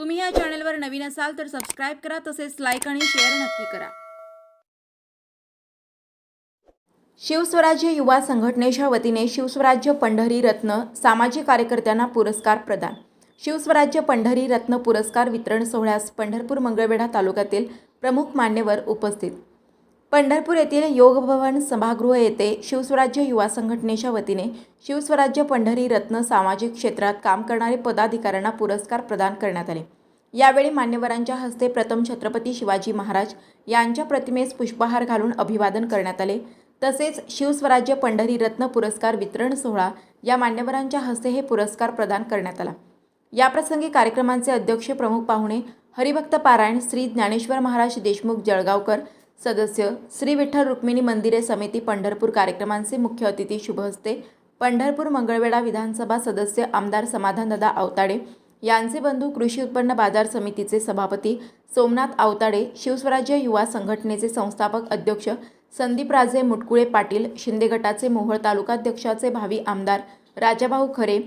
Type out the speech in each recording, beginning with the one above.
तुम्ही या चॅनलवर नवीन असाल तर सबस्क्राईब करा तसेच लाईक आणि शेअर नक्की करा. शिवस्वराज्य युवा संघटनेच्या वतीने शिवस्वराज्य पंढरी रत्न सामाजिक कार्यकर्त्यांना पुरस्कार प्रदान. शिवस्वराज्य पंढरी रत्न पुरस्कार वितरण सोहळ्यास पंढरपूर मंगळवेढा तालुक्यातील प्रमुख मान्यवर उपस्थित. पंढरपूर येथील योगभवन सभागृह येथे शिवस्वराज्य युवा संघटनेच्या वतीने शिवस्वराज्य पंढरी रत्न सामाजिक क्षेत्रात काम करणारे पदाधिकाऱ्यांना पुरस्कार प्रदान करण्यात आले. यावेळी मान्यवरांच्या हस्ते प्रथम छत्रपती शिवाजी महाराज यांच्या प्रतिमेस पुष्पहार घालून अभिवादन करण्यात आले. तसेच शिवस्वराज्य पंढरी रत्न पुरस्कार वितरण सोहळा या मान्यवरांच्या हस्ते हे पुरस्कार प्रदान करण्यात आला. याप्रसंगी कार्यक्रमांचे अध्यक्ष प्रमुख पाहुणे हरिभक्त पारायण श्री ज्ञानेश्वर महाराज देशमुख जळगावकर सदस्य श्री विठ्ठल रुक्मिणी मंदिरे समिती पंढरपूर कार्यक्रमांचे मुख्य अतिथी शुभहस्ते. पंढरपूर मंगळवेढा विधानसभा सदस्य आमदार समाधानदादा आवताडे. यांचे बंधू कृषी उत्पन्न बाजार समितीचे सभापती सोमनाथ आवताडे. शिवस्वराज्य युवा संघटनेचे संस्थापक अध्यक्ष संदीप राजे मुटकुळे पाटील. शिंदे गटाचे मोहोळ तालुकाध्यक्षाचे भावी आमदार राजाभाऊ खरे.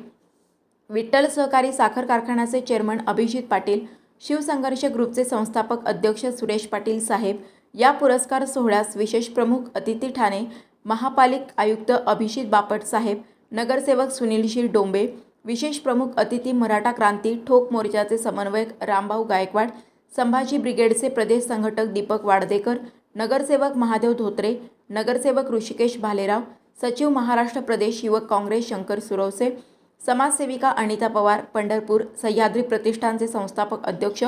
विठ्ठल सहकारी साखर कारखान्याचे चेअरमन अभिजित पाटील. शिवसंघर्ष ग्रुपचे संस्थापक अध्यक्ष सुरेश पाटील साहेब. या पुरस्कार सोहळ्यास विशेष प्रमुख अतिथी ठाणे महापालिक आयुक्त अभिजित बापट साहेब नगरसेवक सुनीलशील डोंबे विशेष प्रमुख अतिथी मराठा क्रांती ठोक मोर्चाचे समन्वयक रामभाऊ गायकवाड संभाजी ब्रिगेडचे प्रदेश संघटक दीपक वाडदेकर नगरसेवक महादेव धोत्रे नगरसेवक ऋषिकेश भालेराव सचिव महाराष्ट्र प्रदेश युवक काँग्रेस शंकर सुरवसे समाजसेविका अनिता पवार पंढरपूर सह्याद्री प्रतिष्ठानचे संस्थापक अध्यक्ष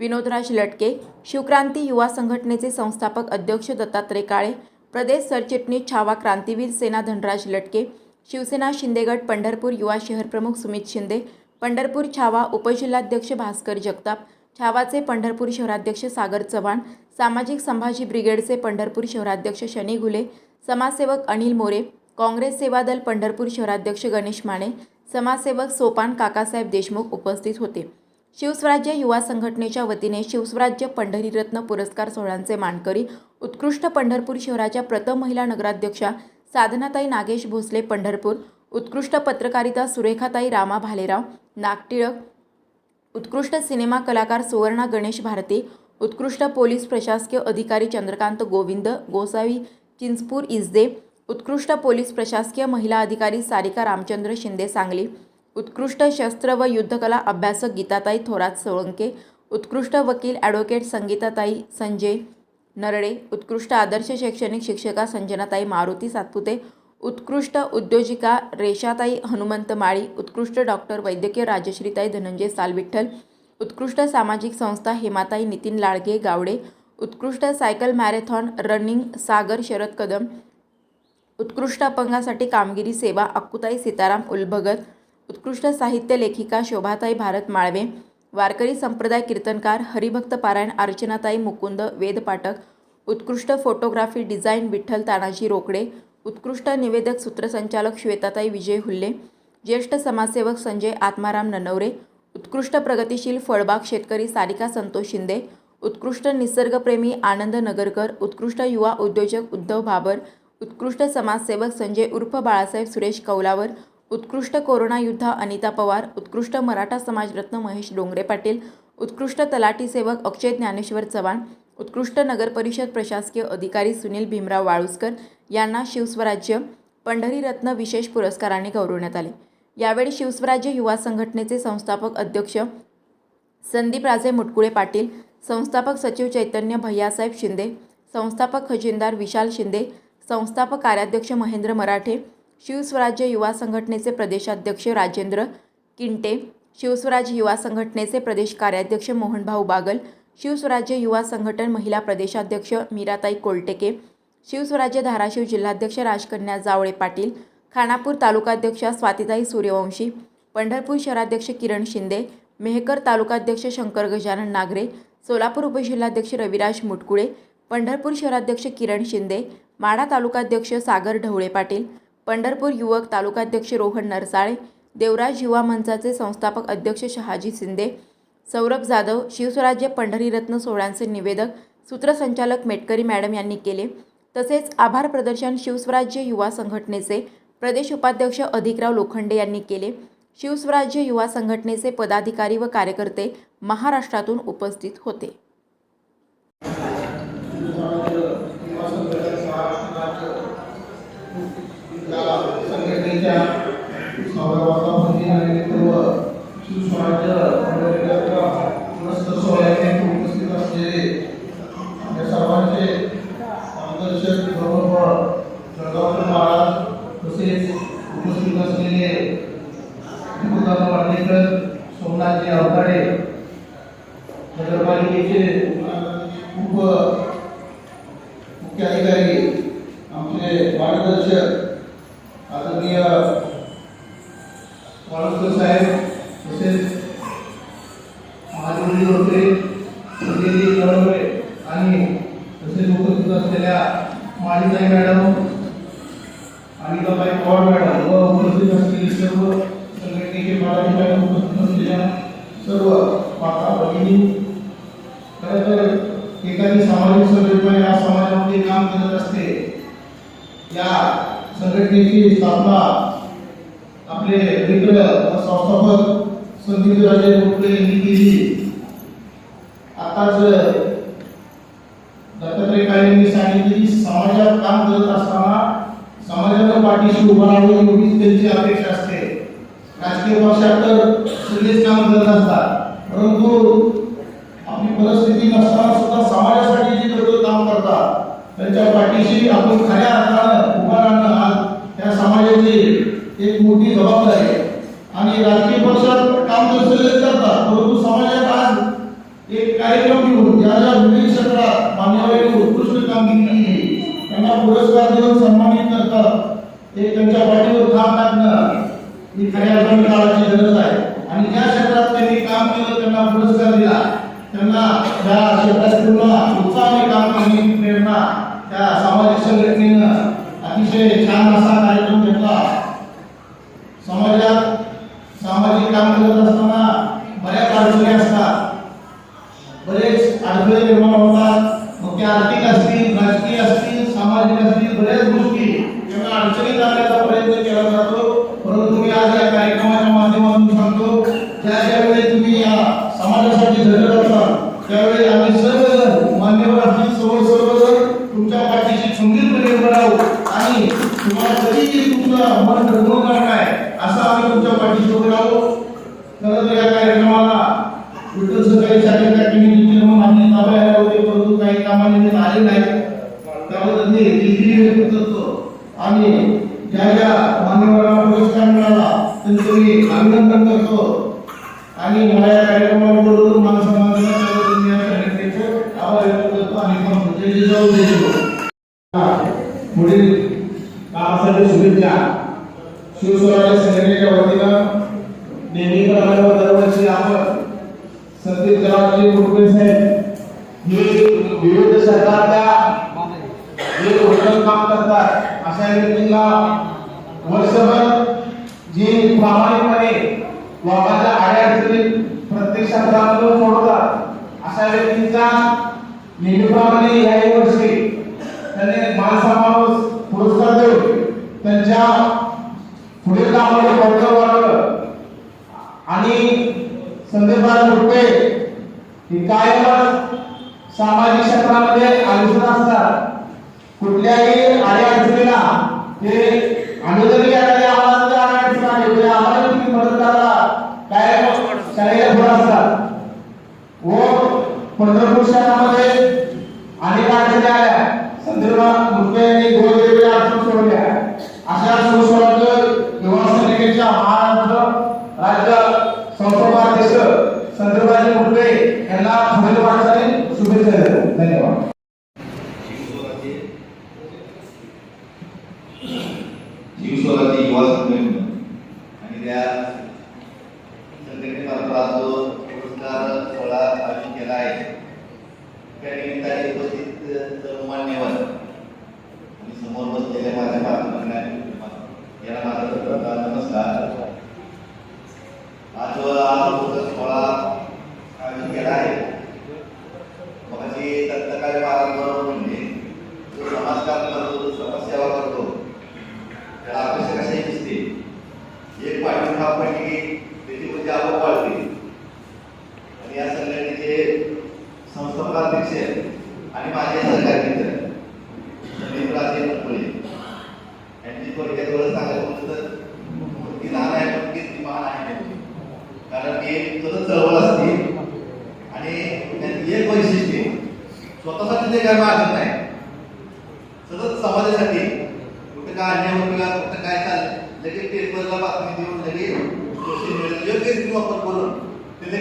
विनोदराज लटके शिवक्रांती युवा संघटनेचे संस्थापक अध्यक्ष दत्तात्रय काळे प्रदेश सरचिटणीस छावा क्रांतीवीर सेना धनराज लटके शिवसेना शिंदेगड पंढरपूर युवा शहर प्रमुख सुमित शिंदे पंढरपूर छावा उपजिल्हाध्यक्ष भास्कर जगताप छावाचे पंढरपूर शहराध्यक्ष सागर चव्हाण सामाजिक संभाजी ब्रिगेडचे पंढरपूर शहराध्यक्ष शनी घुले समाजसेवक अनिल मोरे काँग्रेस सेवा दल पंढरपूर शहराध्यक्ष गणेश माने समाजसेवक सोपान काकासाहेब देशमुख उपस्थित होते. शिवस्वराज्य युवा संघटनेच्या वतीने शिवस्वराज्य पंढरीरत्न पुरस्कार सोहळ्यांचे मानकरी उत्कृष्ट पंढरपूर शहराच्या प्रथम महिला नगराध्यक्षा साधनाताई नागेश भोसले पंढरपूर उत्कृष्ट पत्रकारिता सुरेखाताई रामा भालेराव नागटिळक उत्कृष्ट सिनेमा कलाकार सुवर्णा गणेश भारती उत्कृष्ट पोलीस प्रशासकीय अधिकारी चंद्रकांत गोविंद गोसावी चिंचपूर इजदे उत्कृष्ट पोलीस प्रशासकीय महिला अधिकारी सारिका रामचंद्र शिंदे सांगली उत्कृष्ट शस्त्र व युद्धकला अभ्यासक गीताताई थोरात सोळंके उत्कृष्ट वकील ॲडव्होकेट संगीताताई संजय नरडे उत्कृष्ट आदर्श शैक्षणिक शिक्षिका संजनाताई मारुती सातपुते उत्कृष्ट उद्योजिका रेषाताई हनुमंत माळी उत्कृष्ट डॉक्टर वैद्यकीय राजश्रीताई धनंजय सालविठ्ठल उत्कृष्ट सामाजिक संस्था हेमाताई नितीन लाळगे गावडे उत्कृष्ट cycle marathon running Sagar Sharad Kadam उत्कृष्ट अपंगासाठी कामगिरी सेवा अक्कुताई सीताराम उलभगत उत्कृष्ट साहित्य लेखिका शोभाताई भारत माळवे वारकरी संप्रदाय कीर्तनकार हरिभक्त पारायण अर्चनाताई मुकुंद वेद पाठक उत्कृष्ट फोटोग्राफी डिझाईन विठ्ठल तानाजी रोकडे उत्कृष्ट निवेदक सूत्रसंचालक श्वेताताई विजय हुल्ले ज्येष्ठ समाजसेवक संजय आत्माराम ननवरे उत्कृष्ट प्रगतिशील फळबाग शेतकरी सारिका संतोष शिंदे उत्कृष्ट निसर्गप्रेमी आनंद नगरकर उत्कृष्ट युवा उद्योजक उद्धव भाबर उत्कृष्ट समाजसेवक संजय उर्फ बाळासाहेब सुरेश कौलावर उत्कृष्ट कोरोना योद्धा अनिता पवार उत्कृष्ट मराठा समाजरत्न महेश डोंगरे पाटील उत्कृष्ट तलाठी सेवक अक्षय ज्ञानेश्वर चव्हाण उत्कृष्ट नगरपरिषद प्रशासकीय अधिकारी सुनील भीमराव वाळुसकर यांना शिवस्वराज्य पंढरीरत्न विशेष पुरस्काराने गौरवण्यात आले. यावेळी शिवस्वराज्य युवा संघटनेचे संस्थापक अध्यक्ष संदीप राजे मुटकुळे पाटील संस्थापक सचिव चैतन्य भैयासाहेब शिंदे संस्थापक खजिनदार विशाल शिंदे संस्थापक कार्याध्यक्ष महेंद्र मराठे शिवस्वराज्य युवा संघटनेचे प्रदेशाध्यक्ष राजेंद्र किंटे शिवस्वराज युवा संघटनेचे प्रदेश कार्याध्यक्ष मोहनभाऊ बागल शिवस्वराज्य युवा संघटन महिला प्रदेशाध्यक्ष मीराताई कोलटेके शिवस्वराज्य धाराशिव जिल्हाध्यक्ष राजकन्या जावळे पाटील खानापूर तालुकाध्यक्षा स्वातिताई सूर्यवंशी पंढरपूर शहराध्यक्ष किरण शिंदे मेहकर तालुकाध्यक्ष शंकर गजानन नागरे सोलापूर उपजिल्हाध्यक्ष रविराज मुटकुळे पंढरपूर शहराध्यक्ष किरण शिंदे माढा तालुकाध्यक्ष सागर ढवळे पाटील पंढरपूर युवक तालुकाध्यक्ष रोहन नरसाळे देवराज युवा मंचाचे संस्थापक अध्यक्ष शहाजी शिंदे सौरभ जाधव शिवस्वराज्य पंढरीरत्न सोहळ्यांचे निवेदक सूत्रसंचालक मेटकरी मॅडम यांनी केले. तसेच आभार प्रदर्शन शिवस्वराज्य युवा संघटनेचे प्रदेश उपाध्यक्ष अधिकराव लोखंडे यांनी केले. शिवस्वराज्य युवा संघटनेचे पदाधिकारी व कार्यकर्ते महाराष्ट्रातून उपस्थित होते. संघटनेच्या सौरवाचा मंदिरानिमित्त व सुस्वराज्य मंडळाच्या मस्त सोहळ्यात उपस्थित असलेले आपल्या सर्वांचे मार्गदर्शक प्रमुख जळगावकर महाराज तसेच उपस्थित असलेले भूतान वाटेकर सोमनाथजी अवताडे नगरपालिकेचे उप मुख्य अधिकारी आमचे मार्गदर्शक आदरणीय वाळुंकर साहेब तसेच महादेवजी होते संजयजी कळवळे आणि तसेच उपस्थित असलेल्या माळीताई मॅडम अनिताबाई पवार मॅडम व उपस्थित असलेली सर्व संघटनेचे पदाधिकारी उपस्थित असलेल्या सर्व माता भगिनी खरं तर एखादी सामाजिक संघटना या समाजामध्ये काम करत असते या संघटनेची स्थापना आपले मित्र संस्थापक संदीप राजे गोखले यांनी केली. आताच दत्तात्रय काळेंनी सांगितले की समाजात काम करत असताना समाजाला पाठीशी उभं राहावं एवढीच त्यांची अपेक्षा असते. राजकीय पक्षात तर सगळेच काम करत असतात. परंतु आपली परिस्थिती नसताना सुद्धा समाजासाठी जे लोक काम करतात त्यांच्या पाठीशी आपण खऱ्या अर्थानं उभा राहणं आज त्या समाजाची एक मोठी जबाबदारी आहे. आणि राजकीय पक्षात काम तर सगळेच करतात परंतु समाजात आज एक कार्यक्रम घेऊन ज्या ज्या विविध क्षेत्रात मान्यवरांनी उत्कृष्ट कामगिरी केली त्यांना पुरस्कार देऊन सन्मानित करतात एक त्यांच्या पाठीवर काम टाकणं ही खऱ्या काळाची गरज आहे. आणि ज्या क्षेत्रात त्यांनी काम केलं त्यांना पुढे दिला त्यांना त्या क्षेत्रात पूर्ण उत्साहाने काम करण्याची प्रेरणा त्या सामाजिक संघटनेनं अतिशय छान असा कार्यक्रम घेतला समाजात सामाजिक काम करत असताना बऱ्याच अडचणी असतात बरेच अडथळे निर्माण होतात मग त्या आर्थिक असतील राजकीय असतील सामाजिक असतील बऱ्याच गोष्टी त्यांना अडचणीत आणण्याचा प्रयत्न केला जातो परंतु मी आज या कार्यक्रमाच्या माध्यमातून सांगतो नेहमीप्रमाणे व दरवर्षी आपण. संदीप जवाहरजी मुटकुळे साहेब. हे विविध सरकारच्या जे उत्तम काम करतात अशा व्यक्तींना वर्षभर जी प्रामाणिकपणे लोकांच्या आड्याअडचणी प्रत्येक क्षेत्रामधून सोडतात अशा व्यक्तींचा नेहमीप्रमाणे याही वर्षी त्यांनी मानसन्मान पुरस्कार देऊन त्यांच्या पुढील कामाला बळकट वाढवलं संदीपान मुटके ही कायमच सामाजिक क्षेत्रामध्ये अग्रेसर असतात? कुठल्याही अडचणीला ते अनुदानी एखाद्या आम्हाला जर अडचण आली तरी आम्हाला तुम्ही मदत करायला कायम शाळेला पुढे असतात. व पंढरपूर शहरामध्ये Allah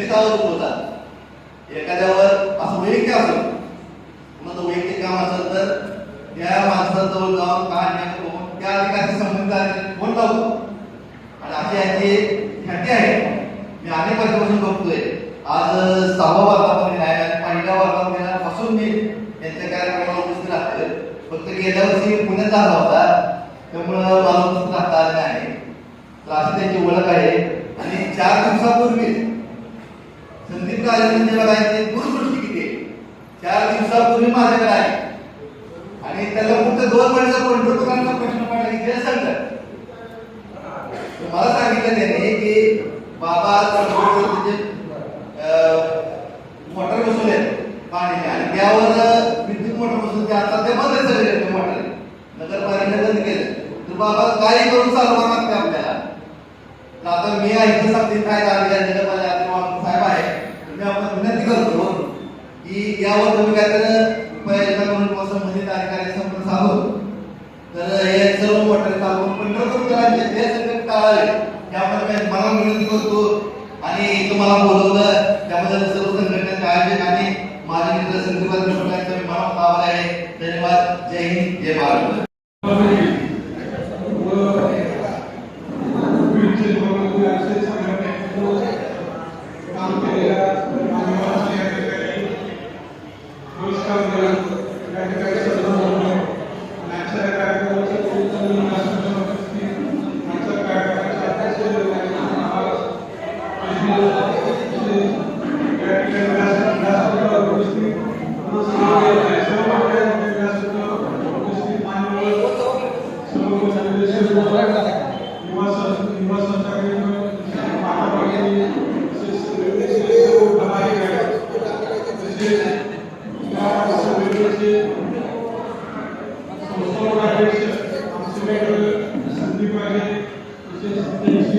ते होतात. एखाद्यावर असं वैयक्तिक मग तो वैयक्तिक काम असेल तर त्या माणसाजवळ जाऊन का त्या अधिकारी संबंधित आहे फोन लावतो आणि अशी याची ख्याती आहे. मी अनेक वर्षापासून बघतोय. आज सहावा वर्गामध्ये आहे पहिल्या पहिल्या पासून मी यांच्या कार्यक्रमाला उपस्थित राहतोय. फक्त गेल्या वर्षी पुण्यात झाला होता. त्यामुळं मला उपस्थित राहता आलं नाही. तर अशी त्यांची ओळख आहे. आणि चार दिवसापूर्वी संदीप राजे काय बघा यांची दूरदृष्टी किती चार दिवसापूर्वी माझ्याकडे आहे आणि त्याला फक्त दोन महिन्याचा पंढरपुरांचा प्रश्न पडला की जलसंकट मला सांगितलं त्याने की बाबा पंढरपूर म्हणजे, मोटर बसवले पाणी आणि त्यावर विद्युत मोटर बसवून ते आता ते बंद झालेले आहेत मोटर. नगरपालिकेने बंद केलं. तर बाबा काही करून चालवा लागते आपल्याला. आता मी ऐकलं सांगते काय झाले नगरपालिका साहेब आहे मी आपण विनंती करतो की यावर तुम्ही काहीतरी उपाययोजना करून संबंधित अधिकारी संपर्क साधून. तर हे सर्व मोटर चालवून पंढरपूरकरांचे जे सगळे टाळावे यामध्ये मी मला विनंती करतो. आणि तुम्हाला बोलवलं त्याबद्दल सर्व संघटनेचे आयोजक आणि माझे मित्र संदीप मला आहे. धन्यवाद. जय हिंद. जय महाराष्ट्र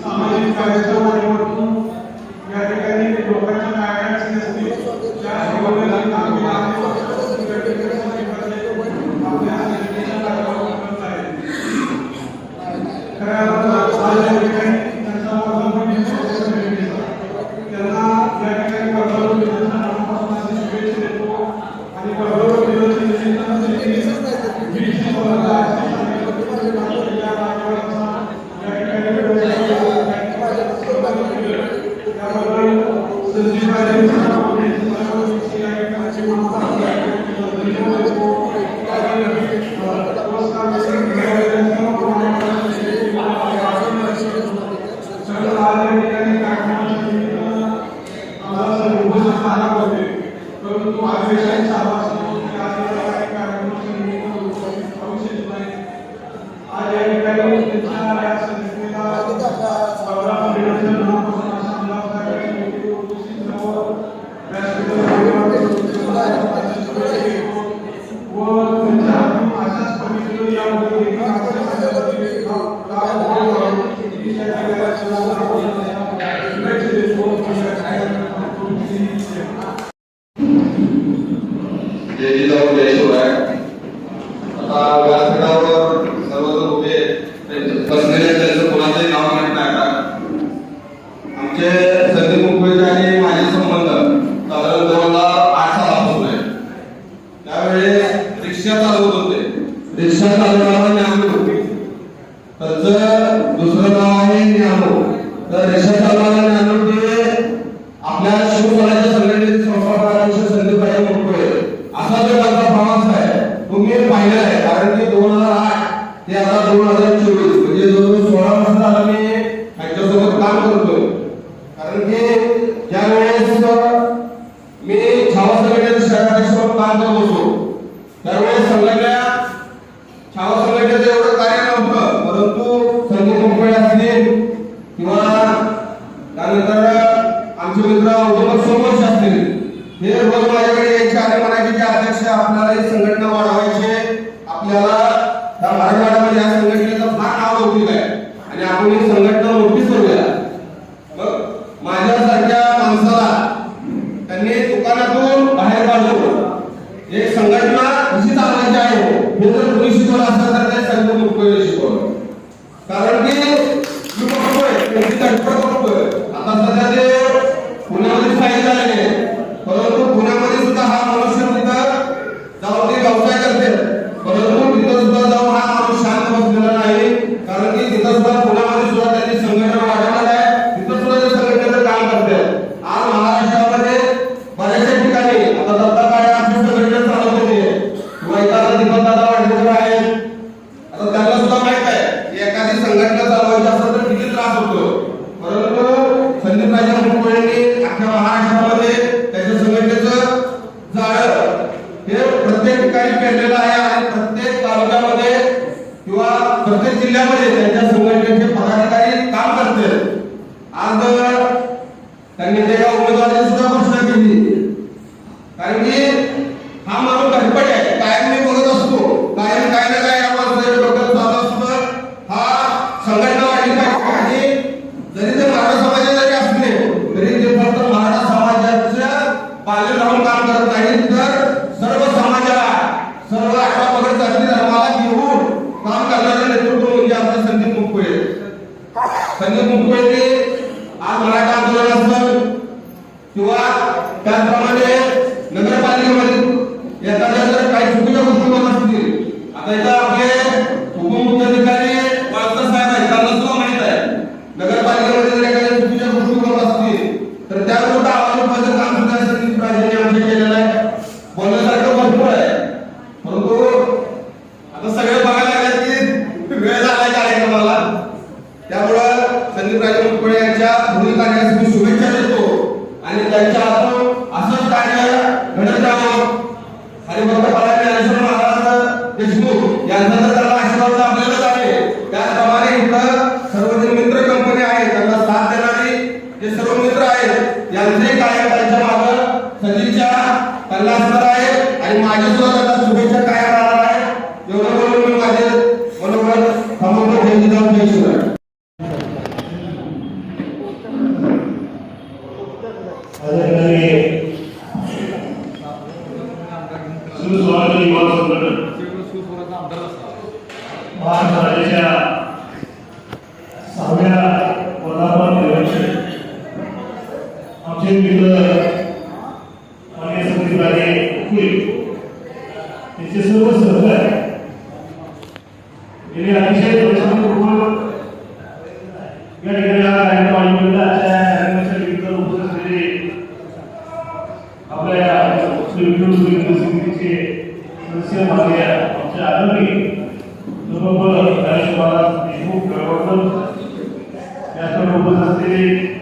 सामाजिक कार्याच्या माध्यमातून या ठिकाणी लोकांच्या कार्याची असतील त्या सर्वांना काम केलं आहे. आपल्या संघटनेच्या कार्यावर करत आहे. खऱ्या अर्थात आज या ठिकाणी त्यांचा वर्धापन दिन साजरा करण्यात त्यांना या ठिकाणी वर्धापन दिनाच्या मनापासून असे शुभेच्छा देतो आणि वर्धापन दिनाच्या निमित्तानं त्यांनी वीस स्पर्धा अशी सांगितली या मान्यवरांचा या ठिकाणी பேசுவார் Thank you, देशमुख प्रवर्तन त्यासोबत असलेले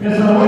Yes, I will.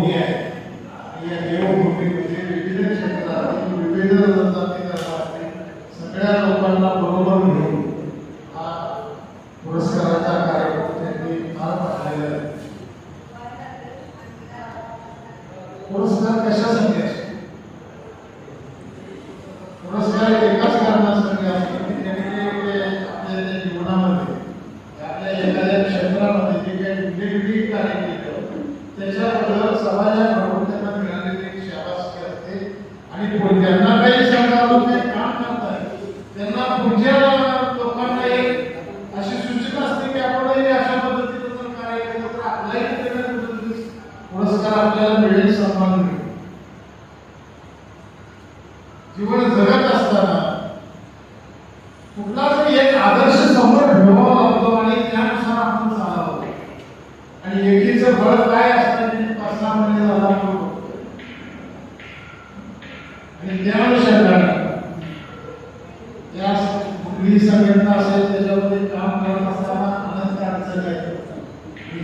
त्याच्यामुळं समाजात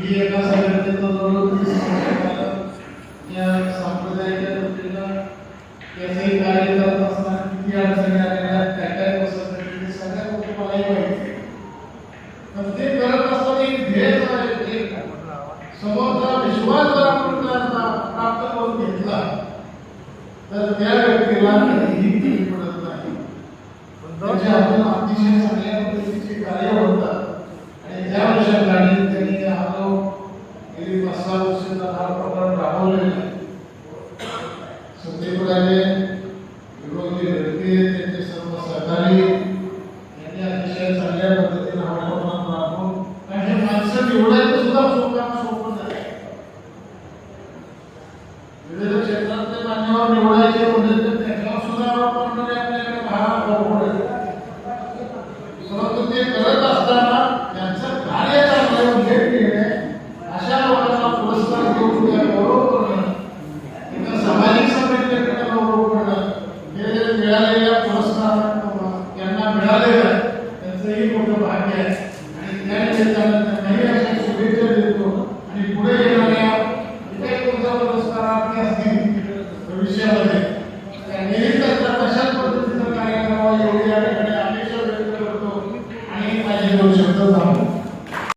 y